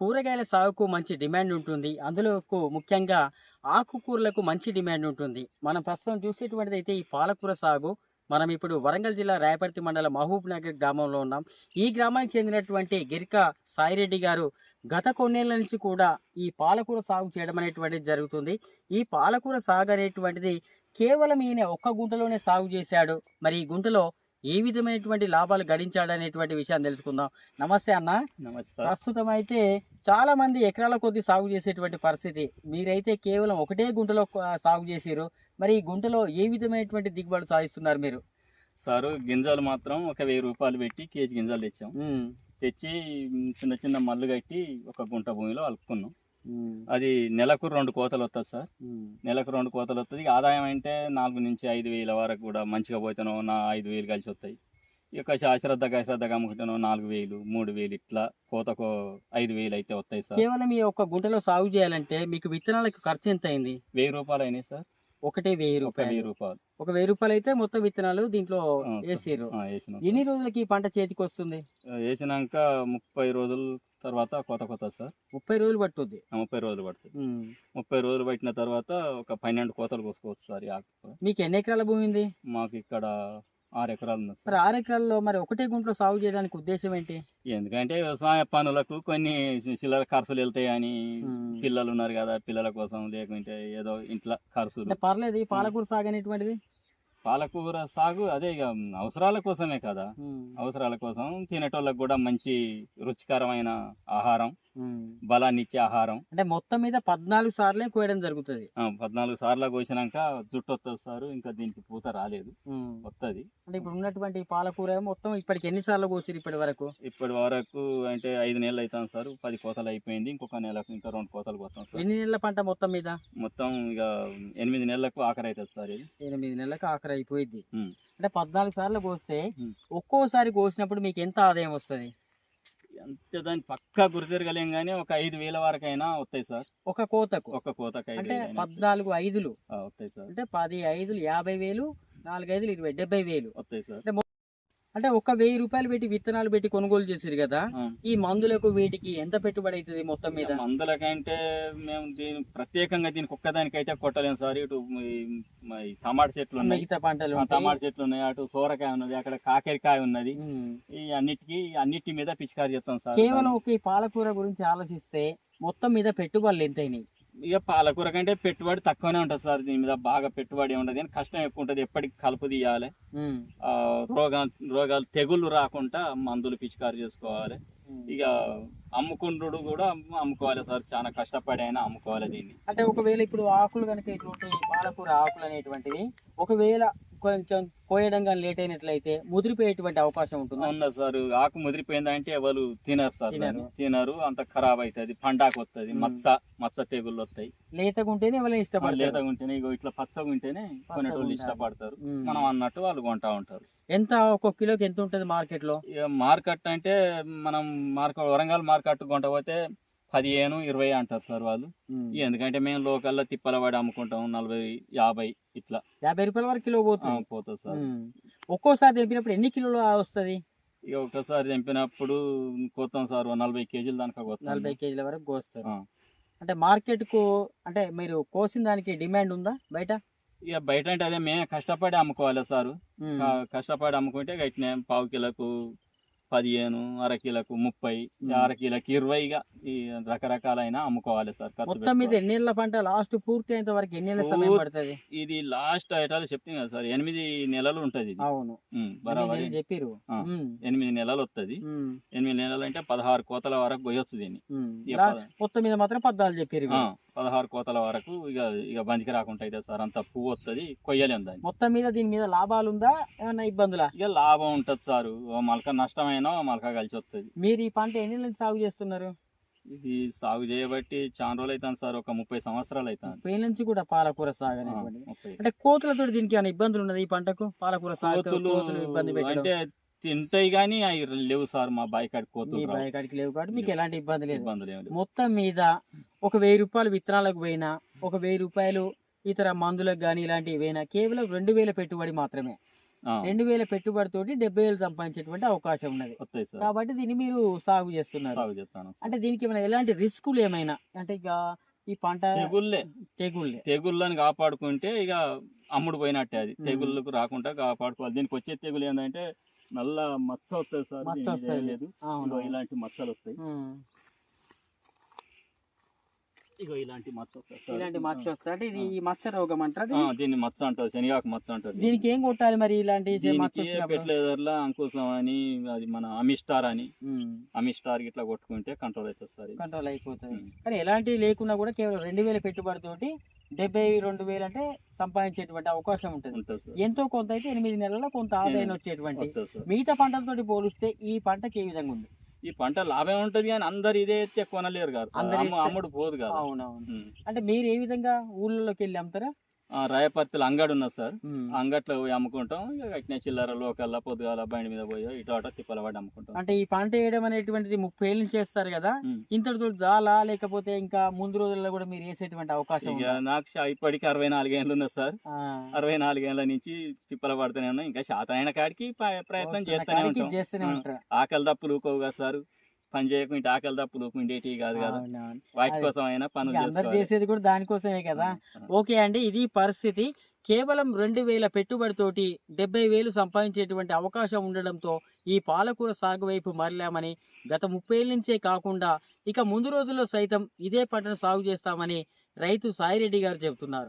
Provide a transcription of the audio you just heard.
కూరగాయల సాగుకు మంచి డిమాండ్ ఉంటుంది. అందులో ముఖ్యంగా ఆకుకూరలకు మంచి డిమాండ్ ఉంటుంది. మనం ప్రస్తుతం చూసేటువంటిది అయితే ఈ పాలకూర సాగు. మనం ఇప్పుడు వరంగల్ జిల్లా రాయపర్తి మండలం మహబూబ్ నగర్ గ్రామంలో ఉన్నాం. ఈ గ్రామానికి చెందినటువంటి గిరిక సాయిరెడ్డి గారు గత కొన్నేళ్ళ నుంచి కూడా ఈ పాలకూర సాగు చేయడం అనేటువంటిది జరుగుతుంది. ఈ పాలకూర సాగు అనేటువంటిది కేవలం ఈయన ఒక్క గుంటలోనే సాగు చేశాడు. మరి ఈ గుంటలో ఏ విధమైనటువంటి లాభాలు గడించాడు అనేటువంటి విషయాన్ని తెలుసుకుందాం. నమస్తే అన్న. నమస్తే ప్రస్తుతం అయితే చాలా మంది ఎకరాల కొద్ది సాగు చేసేటువంటి పరిస్థితి. మీరైతే కేవలం ఒకటే గుంటలో సాగు చేసిరు మరి ఈ గుంటలో ఏ విధమైనటువంటి దిగుబడి సాధిస్తున్నారు మీరు? సారు గింజలు మాత్రం ఒక వెయ్యి రూపాయలు పెట్టి కేజీ గింజలు తెచ్చాం. తెచ్చి చిన్న చిన్న మల్లు కట్టి ఒక గుంట భూమిలో అలుపుకున్నాం. అది నెలకు రెండు కోతలు వస్తుంది సార్ నెలకు రెండు కోతలు వస్తుంది ఆదాయం అంటే నాలుగు నుంచి ఐదు వేల వరకు కూడా మంచిగా పోతానో నా ఐదు వేలు కలిసి వస్తాయి. ఇక అశ్రద్ధగా అశ్రద్ధగా అమ్ముకుంటానో నాలుగు వేలు మూడు వేలు ఇట్లా కోతకు ఐదు వేలు అయితే వస్తాయి సార్. కేవలం ఈ ఒక్క గుంటలో సాగు చేయాలంటే మీకు విత్తనాలకు ఖర్చు ఎంత అయింది? వెయ్యి రూపాయలు అయినాయి సార్. ఒకటే వెయ్యి రూపాయలు. రూపాయలు. ఒక వెయ్యి రూపాయలు అయితే మొత్తం విత్తనాలు దీంట్లో ఆ, సార్. వేసిర్రు. ఆ, వేసినాం ఎన్ని రోజులకి పంట చేతికి వస్తుంది. వేసినాక ముప్పై రోజుల తర్వాత కోత కొత్త సార్. ముప్పై రోజులు పట్టుద్ది. ముప్పై రోజులు పడుతుంది. ముప్పై రోజులు పట్టిన తర్వాత ఒక పన్నెండు కోతలు కోసుకోవచ్చు సార్ మీకు ఎన్ని ఎకరాల భూమి ఉంది? మాకు ఇక్కడ ఆరు ఎకరాలు ఉంది మరి సార్ ఆరు ఎకరాల్లో మరి ఒకటే గుంటలో సాగు చేయడానికి ఉద్దేశం ఏంటి? ఎందుకంటే వ్యవసాయ పనులకు కొన్ని చిల్లర ఖర్చులు వెళ్తాయని. పిల్లలు ఉన్నారు కదా పిల్లల కోసం లేకుంటే ఏదో ఇంట్లో ఖర్చులు. పర్లేదు ఈ పాలకూర సాగు అనేటువంటిది? పాలకూర సాగు అదే ఇక అవసరాల కోసమే కదా. అవసరాల కోసం తినేటోళ్ళకి కూడా మంచి రుచికరమైన ఆహారం. బలాన్ని ఇచ్చే ఆహారం అంటే మొత్తం మీద పద్నాలుగు సార్లే కోయడం జరుగుతుంది. పద్నాలుగు సార్లు కోసినాక జుట్టు వస్తుంది సార్ ఇంకా దీనికి పూత రాలేదు. వస్తుంది అంటే ఇప్పుడు ఉన్నటువంటి పాలకూర మొత్తం ఇప్పటికి ఎన్ని సార్లు కోసిరు ఇప్పటి వరకు? ఇప్పటి వరకు అంటే ఐదు నెలలు అవుతాం సార్ పది కోతలు అయిపోయింది ఇంకొక నెలకు ఇంకా రెండు కోతలు పోతాం సార్. ఎన్ని నెలల పంట మొత్తం మీద? మొత్తం ఇక ఎనిమిది నెలలకు ఆఖరి అవుతుంది సార్ ఇది. ఎనిమిది నెలలకు ఆఖరి అయిపోయింది. అంటే పద్నాలుగు సార్లు కోస్తే. ఒక్కోసారి కోసినప్పుడు మీకు ఎంత ఆదాయం వస్తుంది? అంటే దాన్ని పక్కా గుర్తిరగలేం కానీ ఒక ఐదు వేల వరకు అయినా వస్తాయి సార్. ఒక కోతకు. ఒక్క కోతకు ఐదు అంటే వేలు అయినా పద్నాలుగు ఐదులు. వస్తాయి సార్. అంటే పది ఐదులు యాభై వేలు నాలుగు ఐదులు ఇరవై డెబ్బై వేలు. వస్తాయి సార్. అంటే ఒక వెయ్యి రూపాయలు పెట్టి విత్తనాలు పెట్టి కొనుగోలు చేసిరు కదా. ఈ మందులకు వీటికి ఎంత పెట్టుబడి అవుతుంది మొత్తం మీద? మందులకంటే మేము దీని ప్రత్యేకంగా దీనికి ఒక్కదానికైతే కొట్టలేము సార్. ఇటు టమాటా చెట్లు ఉన్నాయి. మిగతా పంటలు. టమాటా చెట్లు ఉన్నాయి. అటు సోరకాయ ఉన్నది అక్కడ కాకరకాయ ఉన్నది. ఈ అన్నిటికీ అన్నిటి మీద పిచికారి చేస్తాం సార్. కేవలం ఒక పాలకూర గురించి ఆలోచిస్తే మొత్తం మీద పెట్టుబడులు ఎంతైనాయి ఇక పాలకూర కంటే పెట్టుబడి తక్కువనే ఉంటుంది సార్ దీని మీద బాగా పెట్టుబడి ఉండదు కానీ కష్టం ఎక్కువ ఉంటుంది ఎప్పటికి కలుపు తీయాలి. రోగా రోగాలు తెగుళ్ళు రాకుండా మందులు పిచికారి చేసుకోవాలి. ఇక అమ్ముకుంటుడు కూడా అమ్ముకోవాలి సార్ చాలా కష్టపడి అయినా అమ్ముకోవాలి దీన్ని. అంటే ఒకవేళ ఇప్పుడు ఆకులు కనుక ఇట్లా ఉంటాయి పాలకూర ఆకులు అనేటువంటివి ఒకవేళ కొంచెం కోయడం కానీ లేట్ అయినట్లయితే ముదిరిపోయేటువంటి అవకాశం ఉంటుంది ఉన్నది సార్ ఆకు ముదిరిపోయిందంటే ఎవరు తినరు సార్ తినరు. తినరు అంత ఖరాబ్ అవుతుంది పండాకు వస్తుంది మ్మ్. మచ్చ మచ్చ తెగుళ్ళు వస్తాయి లేతగా ఉంటేనే ఎవరైనా ఇష్టపడతారు లేతగా ఉంటేనే ఇగో ఇట్లా పచ్చగా ఉంటేనే కొనేటోళ్ళు. ఇష్టపడతారు. మనం అన్నట్టు వాళ్ళు కొంటా ఉంటారు ఎంత ఒక్కొక్క కిలోకి ఎంత ఉంటుంది మార్కెట్లో ఇక మార్కెట్ అంటే మనం మార్కెట్ వరంగల్ మార్కెట్ కొంట పోతే పదిహేను ఇరవై అంటారు సార్ వాళ్ళు. ఎందుకంటే మేము లోకల్లో తిప్పల పడి అమ్ముకుంటాం నలభై యాభై ఇట్లా. యాభై రూపాయల వరకు కిలో పోతుంది. పోతుంది సార్. ఒక్కోసారి తెంపినప్పుడు ఎన్ని కిలోలు వస్తుంది? ఇక ఒకసారి తెంపినప్పుడు కొత్తాం సార్ నలభై కేజీలు దానికా నలభై కేజీల వరకు కోస్తారు. అంటే మార్కెట్కు అంటే మీరు కోసిన దానికి డిమాండ్ ఉందా బయట? ఇక బయట అంటే అదే మేము కష్టపడి అమ్ముకోవాలి సార్. కష్టపడి అమ్ముకుంటే గట్టినే పావు కిలోకు పదిహేను అర కిలోకు ముప్పై ఉమ్. అర కిలోకి ఇరవైగా ఈ రకరకాలైన అమ్ముకోవాలి సార్ మొత్తం మీద పెట్టుకోవాలి. ఎన్ని నెలల పంట లాస్ట్ పూర్తి అయ్యేంత వరకు ఎన్ని నెలల సమయం పడుతుంది? ఇది లాస్ట్ ఐటాలు చెప్తాం కదా సార్ ఎనిమిది నెలలు ఉంటది ఇది. అవును. బరాబర్ చెప్పిరు. ఎనిమిది. నెలలు వస్తుంది. ఎనిమిది నెలలు అంటే పదహారు కోతల వరకు పోయొచ్చు దీన్ని. మొత్తం మీద మాత్రం పద్నాలుగు చెప్పిరు పదహారు కోతల వరకు ఇక ఇక బందికి రాకుండా అయితే సార్ అంత పువ్వు వస్తుంది కొయ్యలేం దాన్ని. మొత్తం మీద దీని మీద లాభాలు ఉందా ఏమన్నా ఇబ్బందులా? ఇక లాభం ఉంటది సారు ఓ మలక ఓ మలక కలిసి వస్తుంది మీరు ఈ పంట ఎన్ని నెలలు సాగు చేస్తున్నారు? ఇది సాగు చేయబట్టి చాలా రోజులు అవుతాను సార్ ఒక ముప్పై సంవత్సరాలు అవుతాను ముప్పై నుంచి కూడా పాలకూర సాగు అంటే కోతులతో దీనికి ఏమైనా ఇబ్బందులు ఉన్నది ఈ పంటకు? పాలకూర సాగు ఇబ్బంది అంటే తింటాయి కానీ అవి లేవు సార్ మా బాయికాడి మీ కోతులు. బయకాడికి లేవు కాబట్టి మీకు ఎలాంటి ఇబ్బంది లేదు. ఇబ్బందులు ఏమి లేవు. మొత్తం మీద ఒక వెయ్యి రూపాయలు విత్తనాలకు పోయినా ఒక వెయ్యి రూపాయలు ఇతర మందులకు కానీ ఇలాంటివి పోయినా కేవలం రెండు వేల పెట్టుబడి మాత్రమే. రెండు వేల పెట్టుబడితోటి డెబ్బై వేలు సంపాదించేటువంటి అవకాశం ఉన్నది. వస్తాయి సార్. కాబట్టి దీన్ని మీరు సాగు చేస్తున్నారు. సాగు చేస్తాను సార్. అంటే దీనికి ఏమైనా ఎలాంటి రిస్కులు ఏమైనా? అంటే ఇక ఈ పంట తెగుళ్ళే. తెగుళ్ళే. తెగుళ్ళని కాపాడుకుంటే ఇక అమ్ముడు పోయినట్టే అది. తెగుళ్ళకు రాకుండా కాపాడుకోవాలి. దీనికి వచ్చే తెగులు ఏంటంటే నల్ల మచ్చ వస్తుంది సార్. మచ్చ ఇగో ఇలాంటి మచ్చలు వస్తాయి. ఇగో ఇలాంటి మచ్చ. ఇలాంటి మచ్చ వస్తాయి అంటే ఇది ఈ మచ్చ రోగం అంటారా ఆ, దీన్ని? మచ్చ అంటారు శనగాకు మచ్చ అంటారు దీనికి ఏం కొట్టాలి మరి ఇలాంటి పెట్లేదర్లా అంకుశం అని అది మన అమిస్టార్ అని. అమిస్టార్ ఇట్లా కొట్టుకుంటే కంట్రోల్ అవుతుంది సార్ ఇది. కంట్రోల్ అయిపోతుంది. కానీ ఎలాంటి లేకున్నా కూడా కేవలం రెండు వేల పెట్టుబడితోటి డెబ్బై రెండు వేలు అంటే సంపాదించేటువంటి అవకాశం ఉంటుంది ఎంతో కొంత అయితే ఎనిమిది నెలల్లో కొంత ఆదాయం. వచ్చేటువంటి మిగతా పంటలతోటి పోలిస్తే ఈ పంటకి ఏ విధంగా ఉంది ఈ పంట లాభం ఉంటది కానీ అందరు ఇదే ఎత్తే కొనలేరు కాదు. అందరు అమ్ముడు పోదు కదా అవునవును. అంటే మీరు ఏ విధంగా ఊళ్ళలోకి వెళ్ళి అమ్ముతారా రాయపర్తిలో అంగడి ఉన్నది సార్. ఆ అంగట్లో పోయి అమ్ముకుంటాం. కట్టిన చిల్లర లోకల్లా పొద్దుగాల బండి మీద పోయి ఇటు అటు తిప్పల పడి అమ్ముకుంటాం. అంటే ఈ పంట వేయడం అనేటువంటిది ముప్పై ఏళ్ళు చేస్తారు కదా. ఇంతటితో చాలా లేకపోతే ఇంకా ముందు రోజుల్లో కూడా మీరు వేసేటువంటి అవకాశం? నాకు ఇప్పటికి అరవై నాలుగేళ్ళు ఉన్నది సార్. అరవై నాలుగేళ్ళ నుంచి తిప్పల పడుతూనే ఉన్నాం. ఇంకా శాతం అయిన కాడికి ప్రయత్నం చేస్తూనే ఉంటాం. ఆకలి దప్పులు ఊకోవు కదా సార్. పని చేయకుంటే ఆకలి దప్పులు ఊకుండేటి కాదు కదా. వాటి. కోసం అయినా పనులు అందరు. చేసేది కూడా దానికోసమే కదా ఓకే అండి ఇది పరిస్థితి కేవలం రెండు వేల పెట్టుబడితోటి డెబ్బై వేలు సంపాదించేటువంటి అవకాశం ఉండడంతో ఈ పాలకూర సాగు వైపు మరలామని గత ముప్పై ఏళ్ళ నుంచే కాకుండా ఇక ముందు రోజుల్లో సైతం ఇదే పంటను సాగు చేస్తామని రైతు సాయిరెడ్డి గారు చెబుతున్నారు